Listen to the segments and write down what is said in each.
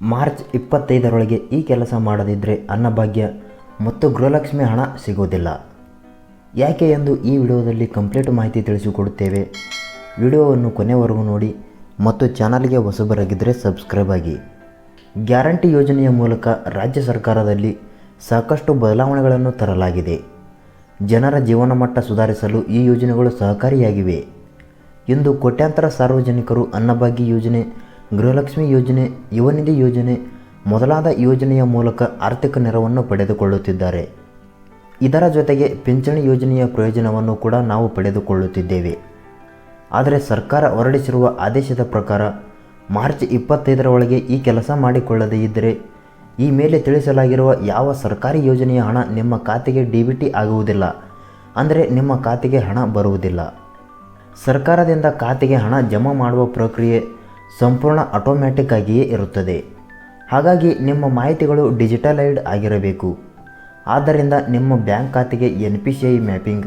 March ಇಪ್ಪತ್ತೈದರೊಳಗೆ ಈ ಕೆಲಸ ಮಾಡದಿದ್ದರೆ ಅನ್ನಭಾಗ್ಯ ಮತ್ತು ಗೃಹಲಕ್ಷ್ಮಿ ಹಣ ಸಿಗೋದಿಲ್ಲ. ಯಾಕೆ ಎಂದು ಈ ವಿಡಿಯೋದಲ್ಲಿ ಕಂಪ್ಲೀಟ್ ಮಾಹಿತಿ ತಿಳಿಸಿಕೊಡುತ್ತೇವೆ. ವಿಡಿಯೋವನ್ನು ಕೊನೆವರೆಗೂ ನೋಡಿ ಮತ್ತು ಚಾನಲ್ಗೆ ಹೊಸಬರಾಗಿದ್ದರೆ ಸಬ್ಸ್ಕ್ರೈಬ್ ಆಗಿ. ಗ್ಯಾರಂಟಿ ಯೋಜನೆಯ ಮೂಲಕ ರಾಜ್ಯ ಸರ್ಕಾರದಲ್ಲಿ ಸಾಕಷ್ಟು ಬದಲಾವಣೆಗಳನ್ನು ತರಲಾಗಿದೆ. ಜನರ ಜೀವನ ಮಟ್ಟ ಸುಧಾರಿಸಲು ಈ ಯೋಜನೆಗಳು ಸಹಕಾರಿಯಾಗಿವೆ. ಇಂದು ಕೋಟ್ಯಾಂತರ ಸಾರ್ವಜನಿಕರು ಅನ್ನಭಾಗ್ಯ ಯೋಜನೆ ಗೃಹಲಕ್ಷ್ಮಿ ಯೋಜನೆ, ಯುವನಿಧಿ ಯೋಜನೆ ಮೊದಲಾದ ಯೋಜನೆಯ ಮೂಲಕ ಆರ್ಥಿಕ ನೆರವನ್ನು ಪಡೆದುಕೊಳ್ಳುತ್ತಿದ್ದಾರೆ. ಇದರ ಜೊತೆಗೆ ಪಿಂಚಣಿ ಯೋಜನೆಯ ಪ್ರಯೋಜನವನ್ನು ಕೂಡ ನಾವು ಪಡೆದುಕೊಳ್ಳುತ್ತಿದ್ದೇವೆ. ಆದರೆ ಸರ್ಕಾರ ಹೊರಡಿಸಿರುವ ಆದೇಶದ ಪ್ರಕಾರ ಮಾರ್ಚ್ ಇಪ್ಪತ್ತೈದರ ಒಳಗೆ ಈ ಕೆಲಸ ಮಾಡಿಕೊಳ್ಳದೇ ಇದ್ದರೆ ಈ ಮೇಲೆ ತಿಳಿಸಲಾಗಿರುವ ಯಾವ ಸರ್ಕಾರಿ ಯೋಜನೆಯ ಹಣ ನಿಮ್ಮ ಖಾತೆಗೆ ಡಿ ಬಿ ಟಿ ಆಗುವುದಿಲ್ಲ. ಅಂದರೆ ನಿಮ್ಮ ಖಾತೆಗೆ ಹಣ ಬರುವುದಿಲ್ಲ. ಸರ್ಕಾರದಿಂದ ಖಾತೆಗೆ ಹಣ ಜಮಾ ಮಾಡುವ ಪ್ರಕ್ರಿಯೆ ಸಂಪೂರ್ಣ ಆಟೋಮ್ಯಾಟಿಕ್ ಆಗಿಯೇ ಇರುತ್ತದೆ. ಹಾಗಾಗಿ ನಿಮ್ಮ ಮಾಹಿತಿಗಳು ಡಿಜಿಟಲೈಡ್ ಆಗಿರಬೇಕು. ಆದ್ದರಿಂದ ನಿಮ್ಮ ಬ್ಯಾಂಕ್ ಖಾತೆಗೆ N P C I mapping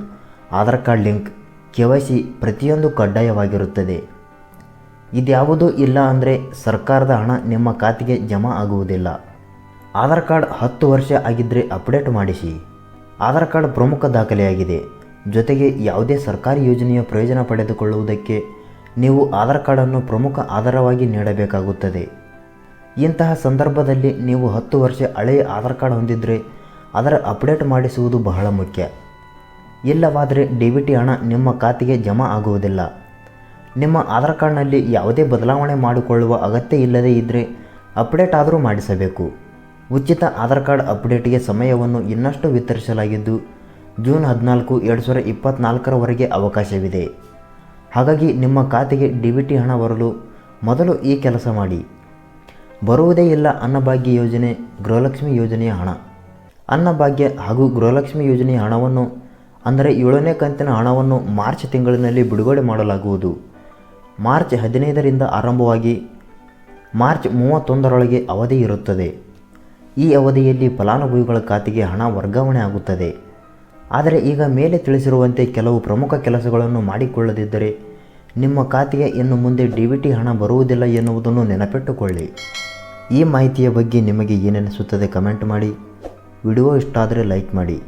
Aadhaar card link, K Y C ಪ್ರತಿಯೊಂದು ಕಡ್ಡಾಯವಾಗಿರುತ್ತದೆ. ಇದ್ಯಾವುದೂ ಇಲ್ಲ ಅಂದರೆ ಸರ್ಕಾರದ ಹಣ ನಿಮ್ಮ ಖಾತೆಗೆ ಜಮಾ ಆಗುವುದಿಲ್ಲ. ಆಧಾರ್ ಕಾರ್ಡ್ ಹತ್ತು ವರ್ಷ ಆಗಿದ್ದರೆ ಅಪ್ಡೇಟ್ ಮಾಡಿಸಿ. ಆಧಾರ್ ಕಾರ್ಡ್ ಪ್ರಮುಖ ದಾಖಲೆಯಾಗಿದೆ. ಜೊತೆಗೆ ಯಾವುದೇ ಸರ್ಕಾರಿ ಯೋಜನೆಯ ಪ್ರಯೋಜನ ಪಡೆದುಕೊಳ್ಳುವುದಕ್ಕೆ ನೀವು ಆಧಾರ್ ಕಾರ್ಡನ್ನು ಪ್ರಮುಖ ಆಧಾರವಾಗಿ ನೀಡಬೇಕಾಗುತ್ತದೆ. ಇಂತಹ ಸಂದರ್ಭದಲ್ಲಿ ನೀವು ಹತ್ತು ವರ್ಷ ಹಳೆಯ ಆಧಾರ್ ಕಾರ್ಡ್ ಹೊಂದಿದ್ದರೆ ಅದರ ಅಪ್ಡೇಟ್ ಮಾಡಿಸುವುದು ಬಹಳ ಮುಖ್ಯ. ಇಲ್ಲವಾದರೆ ಡಿ ಬಿ ಟಿ ಹಣ ನಿಮ್ಮ ಖಾತೆಗೆ ಜಮಾ ಆಗುವುದಿಲ್ಲ. ನಿಮ್ಮ ಆಧಾರ್ ಕಾರ್ಡ್ನಲ್ಲಿ ಯಾವುದೇ ಬದಲಾವಣೆ ಮಾಡಿಕೊಳ್ಳುವ ಅಗತ್ಯ ಇಲ್ಲದೇ ಇದ್ದರೆ ಅಪ್ಡೇಟ್ ಆದರೂ ಮಾಡಿಸಬೇಕು. ಉಚಿತ ಆಧಾರ್ ಕಾರ್ಡ್ ಅಪ್ಡೇಟ್ಗೆ ಸಮಯವನ್ನು ಇನ್ನಷ್ಟು ವಿತರಿಸಲಾಗಿದ್ದು, ಜೂನ್ ಹದಿನಾಲ್ಕು, ಎರಡು ಸಾವಿರದ ಇಪ್ಪತ್ತ್ನಾಲ್ಕರವರೆಗೆ ಅವಕಾಶವಿದೆ. ಹಾಗಾಗಿ ನಿಮ್ಮ ಖಾತೆಗೆ ಡಿ ಬಿ ಟಿ ಹಣ ಬರಲು ಮೊದಲು ಈ ಕೆಲಸ ಮಾಡಿ. ಬರುವುದೇ ಇಲ್ಲ ಅನ್ನಭಾಗ್ಯ ಯೋಜನೆ, ಗೃಹಲಕ್ಷ್ಮಿ ಯೋಜನೆಯ ಹಣ. ಅನ್ನಭಾಗ್ಯ ಹಾಗೂ ಗೃಹಲಕ್ಷ್ಮಿ ಯೋಜನೆಯ ಹಣವನ್ನು, ಅಂದರೆ ಏಳನೇ ಕಂತಿನ ಹಣವನ್ನು ಮಾರ್ಚ್ ತಿಂಗಳಿನಲ್ಲಿ ಬಿಡುಗಡೆ ಮಾಡಲಾಗುವುದು. ಮಾರ್ಚ್ ಹದಿನೈದರಿಂದ ಆರಂಭವಾಗಿ ಮಾರ್ಚ್ ಮೂವತ್ತೊಂದರೊಳಗೆ ಅವಧಿ ಇರುತ್ತದೆ. ಈ ಅವಧಿಯಲ್ಲಿ ಫಲಾನುಭವಿಗಳ ಖಾತೆಗೆ ಹಣ ವರ್ಗಾವಣೆ ಆಗುತ್ತದೆ. ಆದರೆ ಈಗ ಮೇಲೆ ತಿಳಿಸಿರುವಂತೆ ಕೆಲವು ಪ್ರಮುಖ ಕೆಲಸಗಳನ್ನು ಮಾಡಿಕೊಳ್ಳದಿದ್ದರೆ ನಿಮ್ಮ ಖಾತೆಗೆ ಇನ್ನು ಮುಂದೆ ಡಿ ಬಿ ಟಿ ಹಣ ಬರುವುದಿಲ್ಲ ಎನ್ನುವುದನ್ನು ನೆನಪಿಟ್ಟುಕೊಳ್ಳಿ. ಈ ಮಾಹಿತಿಯ ಬಗ್ಗೆ ನಿಮಗೆ ಏನೆನಿಸುತ್ತದೆ ಕಮೆಂಟ್ ಮಾಡಿ. ವಿಡಿಯೋ ಇಷ್ಟ ಆದರೆ ಲೈಕ್ ಮಾಡಿ.